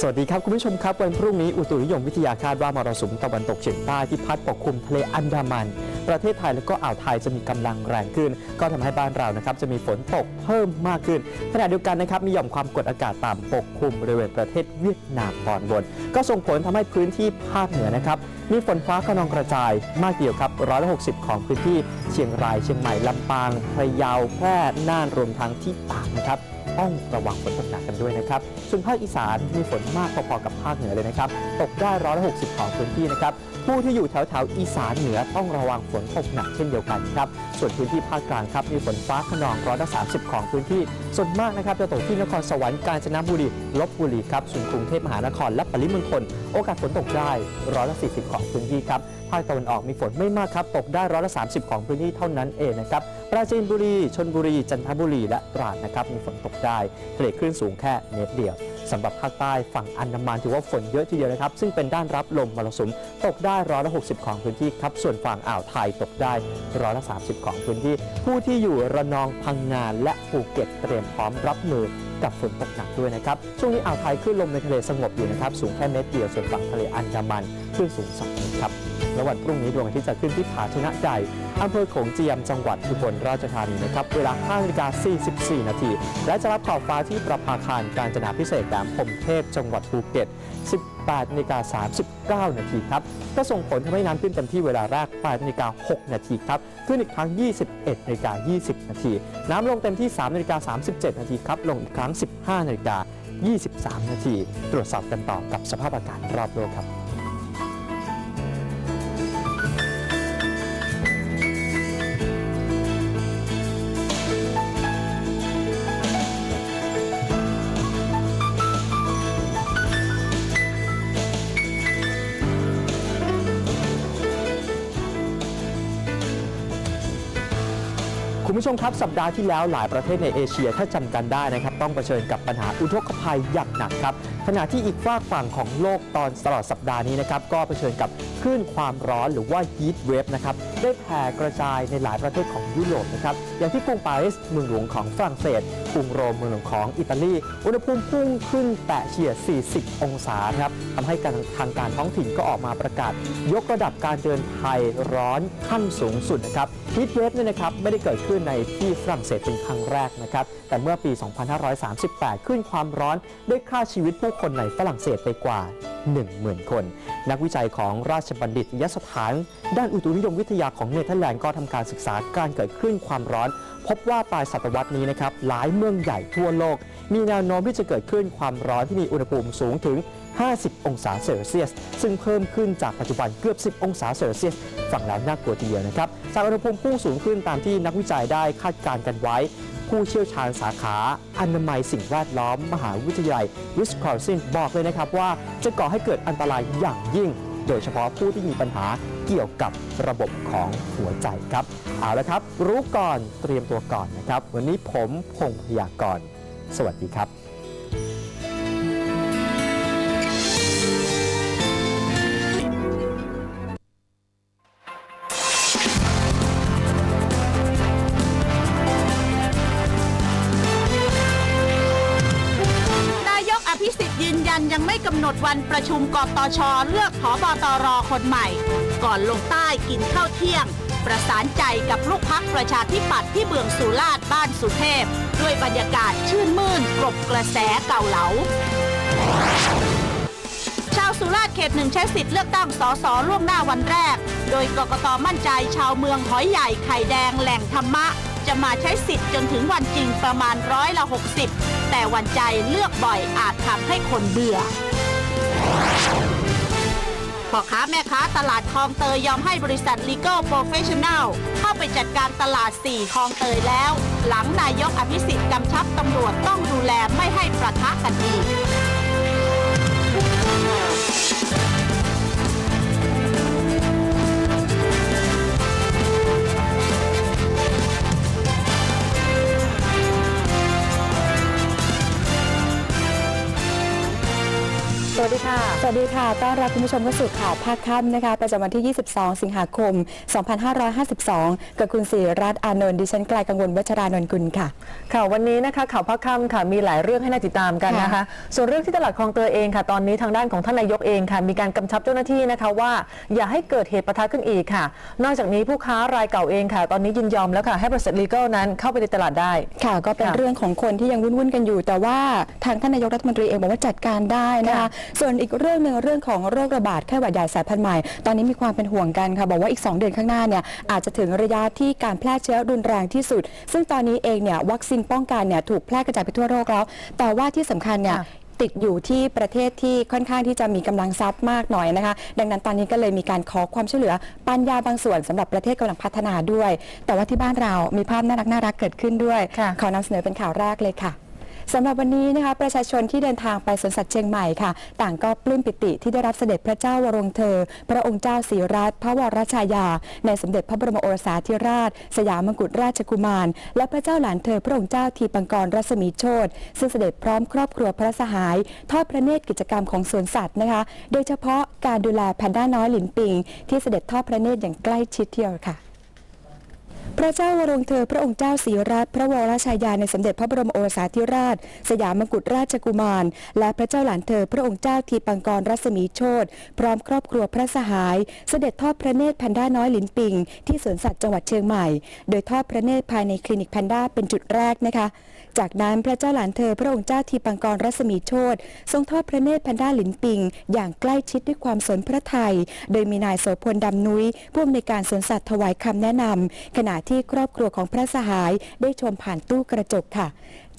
สวัสดีครับ คุณผู้ชมครับ วันพรุ่งนี้อุตุนิยมวิทยาคาดว่ามรสุมตะวันตกเฉียงใต้ที่พัดปกคลุมทะเลอันดามัน ประเทศไทยและก็อ่าวไทยจะมีกำลังแรงขึ้น ก็ทำให้บ้านเรานะครับจะมีฝนตกเพิ่มมากขึ้นขณะเดียวกันนะครับมีหย่อมความกดอากาศต่ำปกคลุมบริเวณประเทศเวียดนามตอนบน ก็ส่งผลทำให้พื้นที่ภาคเหนือนะครับมีฝนฟ้าขนองกระจายมากเดียวครับร้อยละหกสิบของพื้นที่เชียงรายเชียงใหม่ลำปางพะเยาแพร่น่านรวมทั้งที่ตากนะครับ ต้องระวังฝนตกหนักกันด้วยนะครับ ส่วนภาคอีสานมีฝนมากพอๆกับภาคเหนือเลยนะครับ ตกได้ร้อยละหกสิบของพื้นที่นะครับ ผู้ที่อยู่แถวๆอีสานเหนือต้องระวังฝนตกหนักเช่นเดียวกันครับ ส่วนพื้นที่ภาคกลางครับมีฝนฟ้าขนองร้อยละสามสิบของพื้นที่ ส่วนมากนะครับจะตกที่นครสวรรค์กาญจนบุรีลบบุรีครับ ส่วนกรุงเทพมหานครและปริมณฑลโอกาสฝนตกได้ร้อยละสี่สิบของพื้นที่ครับ ภาคตะวันออกมีฝนไม่มากครับ ตกได้ร้อยละ30ของพื้นที่เท่านั้นเองนะครับ ปราจีนบุรี ชนบุรี จันทบุรี และตราดนะครับ มีฝนตกได้ทะเลคลื่นสูงแค่เมตรเดียวสำหรับภาคใต้ฝั่งอันดามันถือว่าฝนเยอะทีเดียวนะครับ ซึ่งเป็นด้านรับลมมรสุมตกได้ร้อยละ60ของพื้นที่ครับ ส่วนฝั่งอ่าวไทยตกได้ร้อยละ30ของพื้นที่ ผู้ที่อยู่ระนองพังงานและภูเก็ตเตรียมพร้อมรับมือ กับฝนตกหนักด้วยนะครับ ช่วงนี้อ่าวไทยคลื่นลมในทะเลสงบอยู่นะครับ สูงแค่เมตรเดียวส่วนฝั่งทะเลอันดามันคลื่นสูง2เมตรครับและวันพรุ่งนี้ดวงอาทิตย์จะขึ้นที่ผาชนะใหญ่อำเภอโขงเจียมจังหวัดอุบลราชธานีนะครับ เวลา5นาฬิกา44 นาที และจะรับข่าวฟ้าที่ประภาคารการจนาพิเศษแหลมพมเทพจังหวัดภูเก็ต 8นาฬิกา39 นาทีครับ ก็ส่งผลทำให้น้ำขึ้นเต็มที่เวลาแรก8นาฬิกา6นาทีครับขึ้นอีกครั้ง 21นาฬิกา20 นาที น้ำลงเต็มที่ 3นาฬิกา37 นาทีครับ ลงอีกครั้ง 15นาฬิกา23 นาที ตรวจสอบกันต่อกับสภาพอากาศรอบโลกครับ ผู้ชมครับ สัปดาห์ที่แล้วหลายประเทศในเอเชียถ้าจำกันได้นะครับ ต้องเผชิญกับปัญหาอุทกภัยอย่างหนักครับ ขณะที่อีกฝากฝั่งของโลกตอนตลอดสัปดาห์นี้นะครับ ก็เผชิญกับคลื่นความร้อนหรือว่า heat wave นะครับได้แผ่กระจายในหลายประเทศของยุโรปนะครับ อย่างที่กรุงปารีสเมืองหลวงของฝรั่งเศส กรุงโรมเมืองหลวงของอิตาลี อุณหภูมิพุ่งขึ้นแตะเฉลี่ย40 องศาครับทำให้การทางการท้องถิ่นก็ออกมาประกาศ ยกระดับการเดินภัยร้อนขั้นสูงสุดนะครับฮีทเวฟเนี่ยนะครับไม่ได้เกิดขึ้นในที่ฝรั่งเศสเป็นครั้งแรกนะครับ แต่เมื่อปี 2538 ขึ้นความร้อนได้ฆ่าชีวิตผู้คนในฝรั่งเศสไปกว่า 10,000 คน นักวิจัยของราชบัณฑิตยสถาน ด้านอุตุนิยมวิทยาของเนเธอร์แลนด์ก็ทำการศึกษาการเกิดขึ้นความร้อน พบว่าปลายศตวรรษนี้นะครับหลายเมืองใหญ่ทั่วโลก มีแนวโน้มที่จะเกิดขึ้นความร้อนที่มีอุณหภูมิสูงถึง 50 องศาเซลเซียส ซึ่งเพิ่มขึ้นจากปัจจุบันเกือบ 10 องศาเซลเซียสฟังแล้วน่ากลัวทีเดียวนะครับจากอุณหภูมิพุ่งสูงขึ้นตามที่นักวิจัยได้คาดการณ์กันไว้ ผู้เชี่ยวชาญสาขาอนามัยสิ่งแวดล้อม มหาวิทยาลัยวิสคอนซินบอกเลยนะครับว่าจะก่อให้เกิดอันตรายอย่างยิ่ง โดยเฉพาะผู้ที่มีปัญหาเกี่ยวกับระบบของหัวใจครับ เอาละครับ รู้ก่อนเตรียมตัวก่อนนะครับ วันนี้ผมพงพยากร สวัสดีครับ กำหนดวันประชุมกตชเลือกผอบตรคนใหม่ ก่อนลงใต้กินข้าวเที่ยง ประสานใจกับลูกพักประชาธิปัตย์ที่เบืองสุราษฎร์บ้านสุเทพ ด้วยบรรยากาศชื่นมื่นกลบกระแสเก่าเหลาชาวสุราษฎร์เขตหนึ่งใช้สิทธิ์เลือกตั้งสสล่วงหน้าวันแรก โดยกกตมั่นใจชาวเมืองหอยใหญ่ไข่แดงแหล่งธรรมะ จะมาใช้สิทธิ์จนถึงวันจริงประมาณร้อยละ 60 แต่วันใจเลือกบ่อยอาจทำให้คนเบื่อ พ่อค้าแม่ค้าตลาดคลองเตยยอมให้บริษัท Legal Professional เข้าไปจัดการตลาด 4คลองเตยแล้ว หลังนายกอภิสิทธิ์กำชับตำรวจต้องดูแลไม่ให้ประทะกันอีก วัสดีค่ะสวัสดีค่ะ ต้อนรับคุณผู้ชมเข้าสู่ข่าวภาคค่ำนะคะ ประจำวันที่ 22 สิงหาคม 2552 กับคุณศิริรัตน์อานนท์ดิฉันกลายกังวลวัชรานนท์กุลค่ะ ข่าววันนี้นะคะ ข่าวภาคค่ำค่ะ มีหลายเรื่องให้น่าติดตามกันนะคะค่ะส่วนเรื่องที่ตลาดคลองเตยเองค่ะ ตอนนี้ทางด้านของท่านนายกเองค่ะ มีการกำชับเจ้าหน้าที่นะคะว่า อย่าให้เกิดเหตุปะทะขึ้นอีกค่ะ นอกจากนี้ผู้ค้ารายเก่าเองค่ะ ตอนนี้ยินยอมแล้วค่ะ ให้บริษัทลีก a l นั้นเข้าไปในตลาดได้ ค่ะ ก็เป็นค่ะเรื่องของคนที่ยังวุ่นๆกันอยู่ แต่ว่าทางท่านนายกรัฐมนตรีเองบอกว่าจัดการได้นะคะค่ะส่วนอีกเรื่องหนึ่งเรื่องของโรคระบาดไข้หวัดใหญ่สายพันธุ์ใหม่ ตอนนี้มีความเป็นห่วงกันค่ะ บอกว่าอีก 2 เดือนข้างหน้าเนี่ยอาจจะถึงระยะที่การแพร่เชื้อรุนแรงที่สุด ซึ่งตอนนี้เองเนี่ยวัคซีนป้องกันเนี่ยถูกแพร่กระจายไปทั่วโลกแล้ว แต่ว่าที่สำคัญเนี่ยค่ะติดอยู่ที่ประเทศที่ค่อนข้างที่จะมีกำลังทรัพย์มากหน่อยนะคะ ดังนั้นตอนนี้ก็เลยมีการขอความช่วยเหลือปันยาบางส่วนสำหรับประเทศกำลังพัฒนาด้วย แต่ว่าที่บ้านเรามีภาพน่ารักน่ารักเกิดขึ้นด้วยค่ะขอนำเสนอเป็นข่าวแรกเลยค่ะ สำหรับวันนี้นะคะประชาชนที่เดินทางไปสวนสัตว์เชียงใหม่ค่ะ ต่างก็ปลื้มปิติที่ได้รับเสด็จพระเจ้าวรวงเธอ พระองค์เจ้าศรีรัตน์พระวรชายา ในสมเด็จพระบรมโอรสาธิราช สยามมกุฎราชกุมาร และพระเจ้าหลานเธอ พระองค์เจ้าทีปังกรรัศมีโชตซึ่งเสด็จพร้อมครอบครัวพระสหาย ทอดพระเนตรกิจกรรมของสวนสัตว์นะคะ โดยเฉพาะการดูแลแพนด้าน้อยหลินปิง ที่เสด็จทอดพระเนตรอย่างใกล้ชิดเที่ยวค่ะ พระเจ้าวรวงเธอพระองค์เจ้าศรีรัตน์พระวรชายาในสมเด็จพระบรมโอรสาธิราช สยามมกุฎราชกุมาร และพระเจ้าหลานเธอพระองค์เจ้าทีปังกรรัศมีโชตพร้อมครอบครัวพระสหาย เสด็จทอดพระเนตรแพนด้าน้อยลินปิง ที่สวนสัตว์จังหวัดเชียงใหม่ โดยทอดพระเนตรภายในคลินิกแพนด้าเป็นจุดแรกนะคะ จากนั้นพระเจ้าหลานเธอพระองค์เจ้าทีปังกรรัศมีโชตทรงทอดพระเนตรแพนด้าหลินปิง อย่างใกล้ชิดด้วยความสนพระไทย โดยมีนายโสพลดำนุ้ยผู้อำนวยการสวนสัตว์ถวายคำแนะนำขณะที่ครอบครัวของพระสหายได้ชมผ่านตู้กระจกค่ะ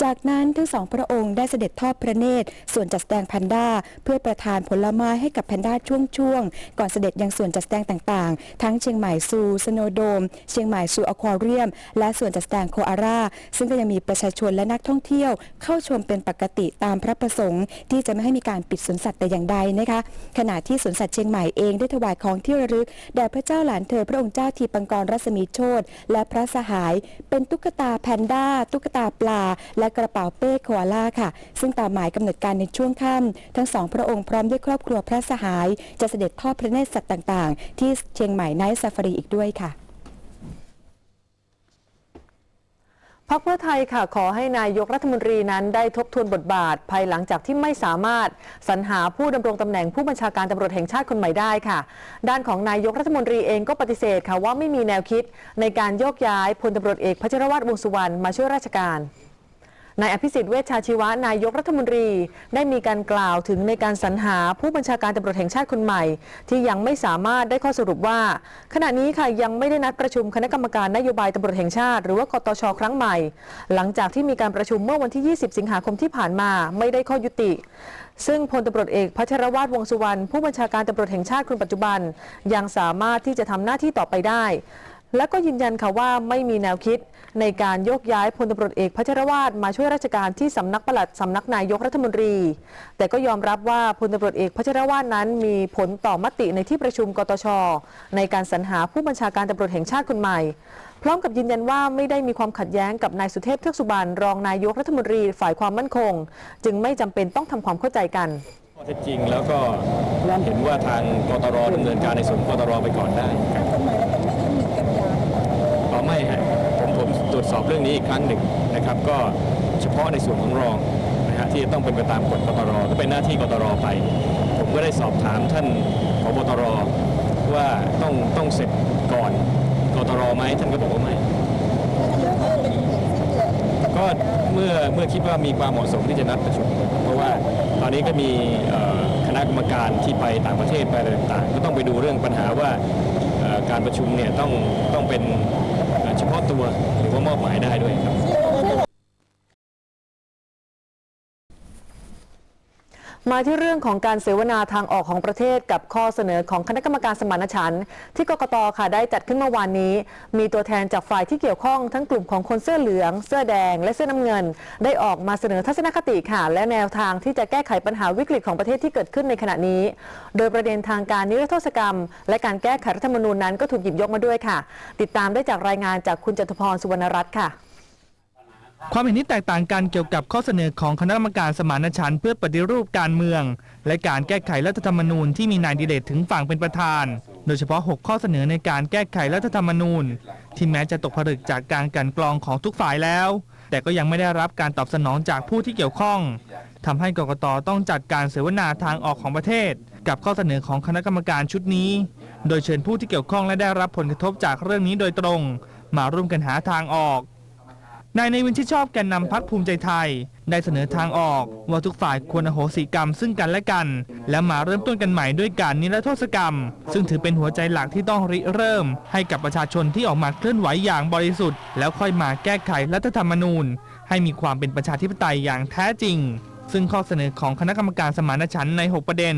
จากนั้นทั้งสองพระองค์ได้เสด็จทอดพระเนตรส่วนจัดแสดงแพนด้า เพื่อประทานผลไม้ให้กับแพนด้าช่วงๆ ก่อนเสด็จยังส่วนจัดแสดงต่างๆ ทั้งเชียงใหม่ซูสโนโดม เชียงใหม่ซูอควาเรียม และส่วนจัดแสดงโคอาร่า ซึ่งก็ยังมีประชาชนและนักท่องเที่ยว เข้าชมเป็นปกติตามพระประสงค์ ที่จะไม่ให้มีการปิดสวนสัตว์แต่อย่างใดนะคะขณะที่สวนสัตว์เชียงใหม่เองได้ถวายของที่ระลึกแด่พระเจ้าหลานเธอพระองค์เจ้าทีปังกรรัศมีโชตและพระสหาย เป็นตุ๊กตาแพนด้า ตุ๊กตาปลาและกระเป๋าเป้โคอาล่าค่ะ ซึ่งตามหมายกำหนดการในช่วงค่ำทั้งสองพระองค์พร้อมด้วยครอบครัวพระสหาย จะเสด็จทอดพระเนตรสัตว์ต่างๆ ที่เชียงใหม่ไนท์ซาฟารีอีกด้วยค่ะพรรคเพื่อไทยค่ะขอให้นายกรัฐมนตรีนั้นได้ทบทวนบทบาท ภายหลังจากที่ไม่สามารถสรรหาผู้ดำรงตำแหน่งผู้บัญชาการตำรวจแห่งชาติคนใหม่ได้ค่ะ ด้านของนายกรัฐมนตรีเองก็ปฏิเสธค่ะว่าไม่มีแนวคิดในการโยกย้ายพลตำรวจเอกพัชรวัตรวงสุวรรณมาช่วยราชการ นายอภิสิทธิ์เวชชาชีวะนายกรัฐมนตรี ได้มีการกล่าวถึงในการสรรหาผู้บัญชาการตำรวจแห่งชาติคนใหม่ ที่ยังไม่สามารถได้ข้อสรุปว่า ขณะนี้ค่ะยังไม่ได้นัดประชุมคณะกรรมการนโยบายตำรวจแห่งชาติ หรือว่ากตชครั้งใหม่ หลังจากที่มีการประชุมเมื่อวันที่ 20 สิงหาคมที่ผ่านมาไม่ได้ข้อยุติ ซึ่งพลตำรวจเอกพัชรวาทวงสุวรรณผู้บัญชาการตำรวจแห่งชาติคนปัจจุบัน ยังสามารถที่จะทำหน้าที่ต่อไปได้ และก็ยืนยันค่ะว่าไม่มีแนวคิดในการโยกย้ายพลตำรวจเอกพัชรวาทมาช่วยราชการที่สำนักปลัดสำนักนายกรัฐมนตรี แต่ก็ยอมรับว่าพลตำรวจเอกพัชรวาทนั้นมีผลต่อมติในที่ประชุมกตช ในการสรรหาผู้บัญชาการตำรวจแห่งชาติคนใหม่ พร้อมกับยืนยันว่าไม่ได้มีความขัดแย้งกับนายสุเทพเทือกสุบรรณรองนายกรัฐมนตรีฝ่ายความมั่นคง จึงไม่จำเป็นต้องทำความเข้าใจกันข้อเท็จจริงแล้วก็เห็นว่าทางกตรดำเนินการในส่วนกตรไปก่อนได้ ไม่ฮะผมผมตรวจสอบเรื่องนี้อีกครั้งหนึ่งนะครับ ก็เฉพาะในส่วนของรองนะฮะที่จะต้องเป็นไปตามกฎกตรก็เป็นหน้าที่กตรไป ผมก็ได้สอบถามท่านพบตรว่าต้องต้องเสร็จก่อนกตรไหมท่านก็บอกว่าไม่ก็เมื่อเมื่อคิดว่ามีความเหมาะสมที่จะนัดประชุมเพราะว่าตอนนี้ก็มีคณะกรรมการที่ไปต่างประเทศไปอะไรต่างๆ ก็ต้องไปดูเรื่องปัญหาว่าการประชุมเนี่ยต้องต้องเป็น เฉพาะตัวหรือว่ามอบหมายได้ด้วยครับ มาที่เรื่องของการเสวนาทางออกของประเทศกับข้อเสนอของคณะกรรมการสมานฉันท์ที่กกตค่ะได้จัดขึ้นเมื่อวานนี้ มีตัวแทนจากฝ่ายที่เกี่ยวข้องทั้งกลุ่มของคนเสื้อเหลือง เสื้อแดง และเสื้อน้ำเงิน ได้ออกมาเสนอทัศนคติค่ะ และแนวทางที่จะแก้ไขปัญหาวิกฤตของประเทศที่เกิดขึ้นในขณะนี้ โดยประเด็นทางการนิรโทษกรรม และการแก้ไขรัฐธรรมนูญนั้นก็ถูกหยิบยกมาด้วยค่ะ ติดตามได้จากรายงานจากคุณจตุพรสุวรรณรัตน์ค่ะ ความเห็นที่แตกต่างกันเกี่ยวกับข้อเสนอของคณะกรรมการสมานฉันท์เพื่อปฏิรูปการเมือง และการแก้ไขรัฐธรรมนูญที่มีนายดิเลตถึงฝั่งเป็นประธาน โดยเฉพาะ 6 ข้อเสนอในการแก้ไขรัฐธรรมนูญ ที่แม้จะตกผลึกจากการกลันกรองของทุกฝ่ายแล้ว แต่ก็ยังไม่ได้รับการตอบสนองจากผู้ที่เกี่ยวข้องทำให้กกตต้องจัดการเสวนาทางออกของประเทศ กับข้อเสนอของคณะกรรมการชุดนี้ โดยเชิญผู้ที่เกี่ยวข้องและได้รับผลกระทบจากเรื่องนี้โดยตรง มาร่วมกันหาทางออก นายในวินชิดชอบแกนนำพักภูมิใจไทย ได้เสนอทางออกว่าทุกฝ่ายควรอโหสิกรรมซึ่งกันและกัน และมาเริ่มต้นกันใหม่ด้วยการนิรโทษกรรม ซึ่งถือเป็นหัวใจหลักที่ต้องริเริ่ม ให้กับประชาชนที่ออกมาเคลื่อนไหวอย่างบริสุทธิ์ แล้วค่อยมาแก้ไขรัฐธรรมนูญ ให้มีความเป็นประชาธิปไตยอย่างแท้จริง ซึ่งข้อเสนอของคณะกรรมการสมานฉันท์ใน 6 ประเด็น